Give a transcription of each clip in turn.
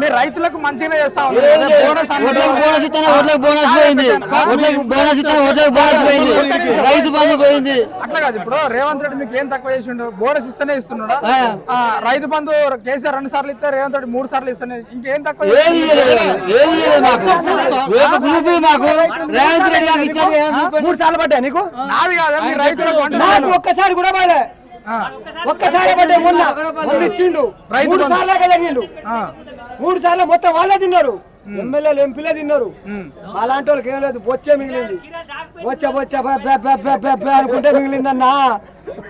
మీరు రైతులకు మంచిగానే చేస్తా ఉన్నారు. కదా, బోనస్ పోయింది. బోనస్ పోయింది. రైతు బంధు పోయింది. అట్లా కాదు ఇప్పుడు రేవంత్ రెడ్డి మీకు ఏం తక్కువ చేసిండు? బోనస్ ఇస్తేనే ఇస్తున్నాడా? రైతు బంధు కేసీఆర్ రెండు సార్లు ఇస్తే రేవంత్ రెడ్డి మూడు సార్లు ఇస్తానే ఇంకేం తక్కువ మాకు. రేవంత్ రెడ్డి ఇచ్చారు కదా? మూడు సార్లు పడ్డా నీకు? నాది కాదా? మీ రైతులకు. ఒక్కసారి కూడా ఆ, ఒక్కసారి పడ్డా మొన్న. ఇచ్చిండు. మూడు. సార్లు ఆ, మూడు సార్లు మొత్తం వాళ్ళే తిన్నారు. ఎమ్మెల్యేలు ఎంపీలే తిన్నారు. అలాంటి వాళ్ళకి ఏం లేదు బొచ్చే మిగిలింది. బొచ్చ బొచ్చ అనుకుంటే మిగిలిందన్నా.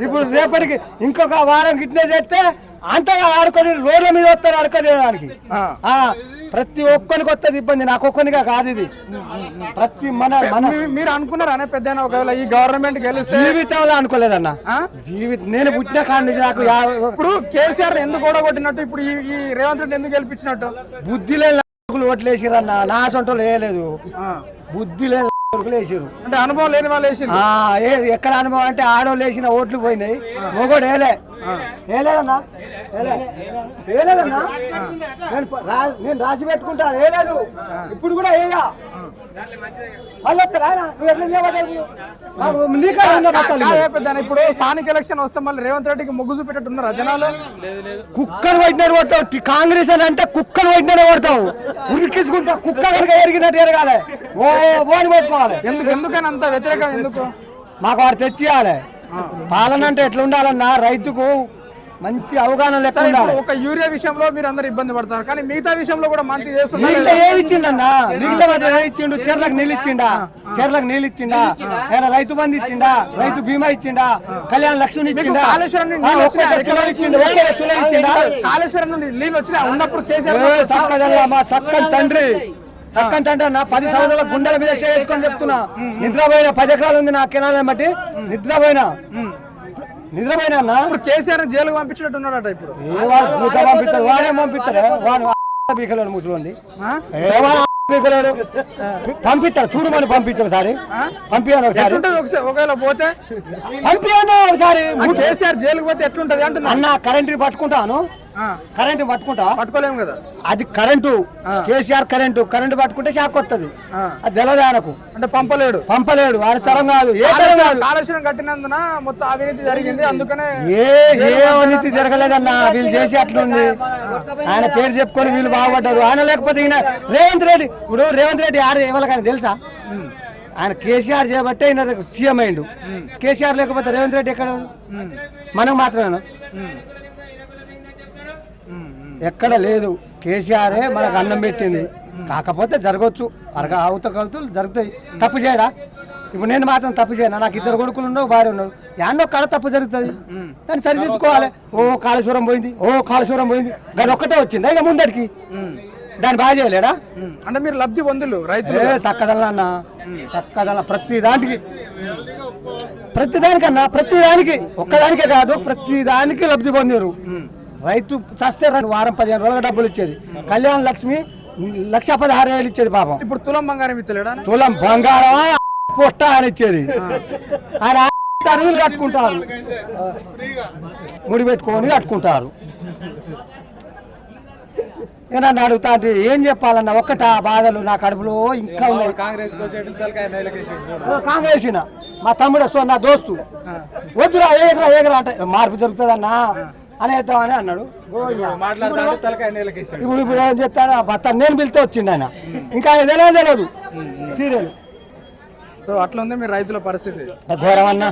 ఇప్పుడు రేపటికి ఇంకొక వారం గిట్లే చేస్తే అంతగా ఆడుకొని రోడ్ల మీద వస్తారు ఆడుకోదేయడానికి ప్రతి ఒక్కరికి వస్తుంది ఇబ్బంది నాకు ఒక్కనిగా కాదు ఇది. ప్రతి మన మీరు అనుకున్నారా అనే పెద్ద ఒకవేళ ఈ గవర్నమెంట్ జీవితంలో అనుకోలేదన్న? జీవితం నేను పుట్టిన కాడి నాకు ఇప్పుడు కేసీఆర్ ఎందుకు ఓడగొట్టినట్టు ఇప్పుడు ఈ రేవంత్ రెడ్డి ఎందుకు గెలిపించినట్టు? బుద్ధి లేని ఓట్లు వేసిరన్న నా సొంటలు వేయలేదు. బుద్ధి లేని కొడుకులు వేసిరు అంటే అనుభవం లేని వాళ్ళు వేసి ఆ, ఏ ఎక్కడ అనుభవం అంటే ఆడోళ్ళు వేసిన ఓట్లు పోయినాయి. మొగోడు వేలే. వేలేదన్నా? వేలే. వేలేదన్నా? నేను రాసి పెట్టుకుంటా. వేయలేదు. ఇప్పుడు కూడా వేయా. ఇప్పుడు స్థానిక ఎలక్షన్ వస్తే మళ్ళీ రేవంత్ రెడ్డికి మొగ్గు చూపెట్టున్నారా జనాలు? కుక్కను కొడతావు. టి- కాంగ్రెస్ అని అంటే కుక్కను కొట్టినట్టు కొడతావు. ఉరికించుకుంటా కుక్క కనుక ఎరిగినట్టు ఎరగాలి. ఓ బోని పట్టుకోవాలి. ఎందుకు ఎందుకని అంత వ్యతిరేకం ఎందుకు? మాకు వాడు తెచ్చియాలి. పాలన అంటే ఎట్లా ఉండాలన్నా రైతుకు మంచి అవగాహన ఇప్పుడు ఒక యూరియా విషయంలో మీరు అందరు ఇబ్బంది పడతారు కానీ మిగతా విషయంలో కూడా మంచి చేస్తున్నారు మిగతా ఏమి ఇచ్చిండన్నా? మిగతా ఏమి ఇచ్చిండు? చెర్లకు నీళ్ళు ఇచ్చిండా? చెర్లకు నీళ్ళు ఇచ్చిండా? ఏమైనా రైతు బంధు ఇచ్చిండా? రైతు బీమా ఇచ్చిండా? కళ్యాణ లక్ష్మి ఇచ్చిండా? ఇచ్చిండు కాళేశ్వరం నుండి నీళ్ళు వచ్చినా ఉన్నప్పుడు కేసీఆర్ చక్కదల్లా మా చక్కని తండ్రి. చక్కని తండ్రి నా పది సంవత్సరాల గుండెల మీద చేసుకొని చెప్తున్నా. నిద్రపోయిన పది ఎకరాలు ఉంది నా కెనాలని బట్టి. నిద్రపోయినా. అన్న? ఇప్పుడు కేసీఆర్ ఇప్పుడు. ఏ వాడు భూత పంపిస్తాడు వాడే పంపిస్తాడు? వాడు బీకలేడు ముసలి ఆ? బీకలేడు? పంపిస్తాడు. చూడు మరి పంపించు ఒకసారి. పంపించాను ఒకసారి. ఒకవేళ పోతే? పంపించాను ఒకసారి. కేసీఆర్ జైలుకు పోతే ఎట్లుంటది అంటున్నా. అన్న కరెంట్ పట్టుకుంటాను. కరెంట్ పట్టుకుంటా పట్టుకోలేము కదా. అది కరెంటు కేసీఆర్ కరెంటు కరెంటు పట్టుకుంటే షాక్ వస్తుంది. అది తెలదు ఆయనకు? అంటే పంపలేడు. పంపలేడు ఆయన తరం కాదు. ఏ తరం కాదు? కాళేశ్వరం కట్టినందున మొత్తం అవినీతి జరిగింది. అందుకనే ఏ ఏ అవినీతి జరగలేదన్న? వీళ్ళు చేసి అట్లుంది. ఆయన పేరు చెప్పుకొని వీళ్ళు బాగుపడ్డారు. ఆయన లేకపోతే ఈయన రేవంత్ రెడ్డి ఇప్పుడు రేవంత్ రెడ్డి ఆడ ఎవరికైనా తెలుసా? ఆయన కేసీఆర్ చేయబట్టే ఈయన సీఎం అయిండు. కేసీఆర్ లేకపోతే రేవంత్ రెడ్డి ఎక్కడ ఉన్నాడు? మనం మాత్రమేనా? ఎక్కడ లేదు. కేసీఆరే మనకు అన్నం పెట్టింది. కాకపోతే జరగవచ్చు అరగ అవుత కవుతులు జరుగుతాయి. తప్పు చేయడా? ఇప్పుడు నేను మాత్రం తప్పు చేయను? నాకు ఇద్దరు కొడుకులు ఉన్నావు భార్య ఉన్నాడు యాన్నో కాడ తప్పు జరుగుతుంది. దాన్ని సరిదిద్దుకోవాలి. ఓ కాళేశ్వరం పోయింది. ఓ కాళేశ్వరం పోయింది. గది ఒక్కటే వచ్చింది? ఇక ముందటికి. దాన్ని బాగా చేయలేడా? అంటే మీరు లబ్ధి పొందులు రైతులు. ఏ చక్కదల్లా అన్న. చక్కదల్లా ప్రతి దానికి. ప్రతి దానికన్నా ప్రతి దానికి. ఒక్కదానికే కాదు ప్రతి దానికి లబ్ధి పొందారు. రైతు చస్తే రెండు వారం పదిహేను రోజులుగా డబ్బులు ఇచ్చేది. కళ్యాణ లక్ష్మి లక్ష పదహారు వేలు ఇచ్చేది పాపం. ఇప్పుడు తులం బంగారం ఇస్తలేడా తులం బంగారం పొట్ట అని ఇచ్చేది. ఆయన తరువులు కట్టుకుంటారు. ముడి పెట్టుకొని కట్టుకుంటారు. నన్ను అడుగుతా అంటే ఏం చెప్పాలన్న ఒక్కట బాధలు నా కడుపులో ఇంకా ఉన్నాయి. కాంగ్రెస్. మా తమ్ముడు సో నా దోస్తు. వద్దురా ఏగరా ఏగరా అంటే మార్పు జరుగుతుందన్నా. అనేద్దామని అన్నాడు. ఇప్పుడు ఇప్పుడు ఏం చెప్తాడు ఆ భర్త నేను పిలితే వచ్చిండు ఆయన. ఇంకా తెలియదు తెలియదు. సీరియల్. సో అట్లా ఉంది మీ రైతుల పరిస్థితి? ఘోరం అన్నా.